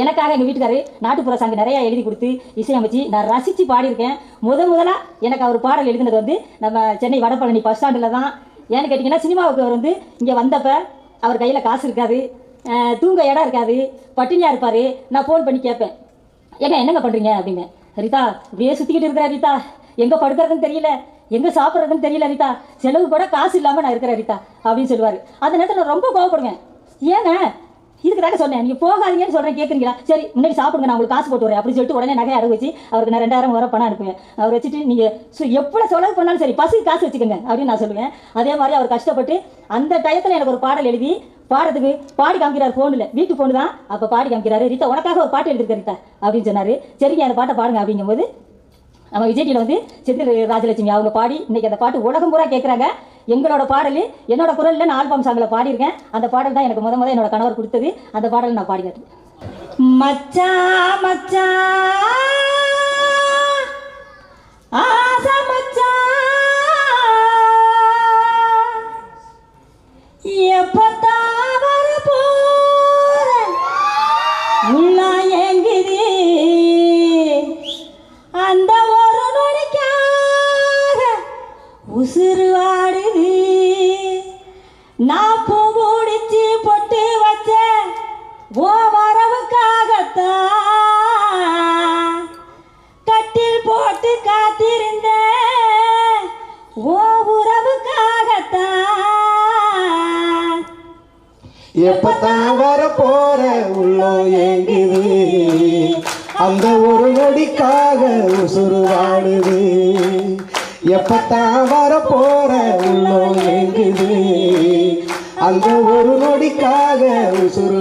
எனக்காக எங்கள் வீட்டுக்காரு நாட்டுப்புற சாங்கு நிறையா எழுதி கொடுத்து இசையமைச்சு நான் ரசித்து பாடியிருக்கேன். முத முதலாக எனக்கு அவர் பாடல் எழுதினது வந்து நம்ம சென்னை வடபழனி பஸ் ஸ்டாண்டில் தான். ஏன்னு கேட்டிங்கன்னா சினிமாவுக்கு அவர் வந்து இங்கே வந்தப்போ அவர் கையில் காசு இருக்காது. தூங்க இடம் இருக்காது. பட்டினியாக இருப்பார். நான் ஃபோன் பண்ணி கேட்பேன். ஏங்க என்னங்க பண்ணுறீங்க அப்படின்னு. ரீதா இப்படியே சுற்றிக்கிட்டு இருக்கிறேன் ரீதா. எங்கே படுக்கிறதுன்னு தெரியல. எங்கே சாப்பிட்றதுன்னு தெரியல ரீதா. செலவு கூட காசு இல்லாமல் நான் இருக்கிறேன் ரீதா. அப்படின்னு சொல்லுவார். அந்த நேரத்தில் நான் ரொம்ப கோவப்படுவேன். ஏங்க இதுக்கு தாங்க சொன்னேன். நீங்கள் போகாதீங்கன்னு சொல்கிறேன் கேட்குறீங்களா சரி முன்னாடி சாப்பிடுங்க நான் உங்களுக்கு காசு போட்டு வரேன் அப்படின்னு சொல்லிட்டு உடனே நகையை அடகு வச்சு அவருக்கு நான் ரெண்டாயிரம் வர பணம் அனுப்புவேன். அவர் வச்சுட்டு நீங்கள் எவ்வளோ செலவு பண்ணாலும் சரி பசுக்கு காசு வச்சுக்கோங்க அப்படின்னு நான் சொல்லுவேன். அதே மாதிரி அவர் கஷ்டப்பட்டு அந்த டயத்தில் எனக்கு ஒரு பாடல் எழுதி பாடுறதுக்கு பாடி காமிக்கிறார் ஃபோனில் வீட்டு ஃபோனு தான். அப்போ பாடி காமிக்கிறாரு ரீதா உனக்காக ஒரு பாட்டு எழுதிருக்க ரீதா அப்படின்னு சொன்னார். சரிங்க அந்த பாட்டை பாடுங்க அப்படிங்கும்போது நம்ம விஜய் டிவியில் வந்து செந்தில் ராஜலட்சுமி அவங்க பாடி இன்னைக்கு அந்த பாட்டு உலகம் பூரா கேட்குறாங்க எங்களோட பாடல் என்னோட குரலில் நான் ஆல்பம் சாங்கில் பாடியிருக்கேன். அந்த பாடல் தான் எனக்கு முத முத என்னோட கணவர் கொடுத்தது. அந்த பாடல் நான் பாடினேன். மச்சா மச்சா மச்சா எப்பத்தா எப்பத்தான் வரப்போற அந்த உசுறு வாடுது நான் பூ முடிச்சு பொட்டு வச்ச ஓ வரவுக்காகத்தான் கட்டில் போட்டு காத்திருந்தேன் ஓ உறவுக்காகத்தான் எப்பத்தான் வர போற உள்ளோ ஏங்குது. அந்த ஒரு நொடிக்காக உசுறு வாடுது. எப்பத்தான் வர போற உள்ளோ அந்த ஒரு நொடிக்காக உசுறு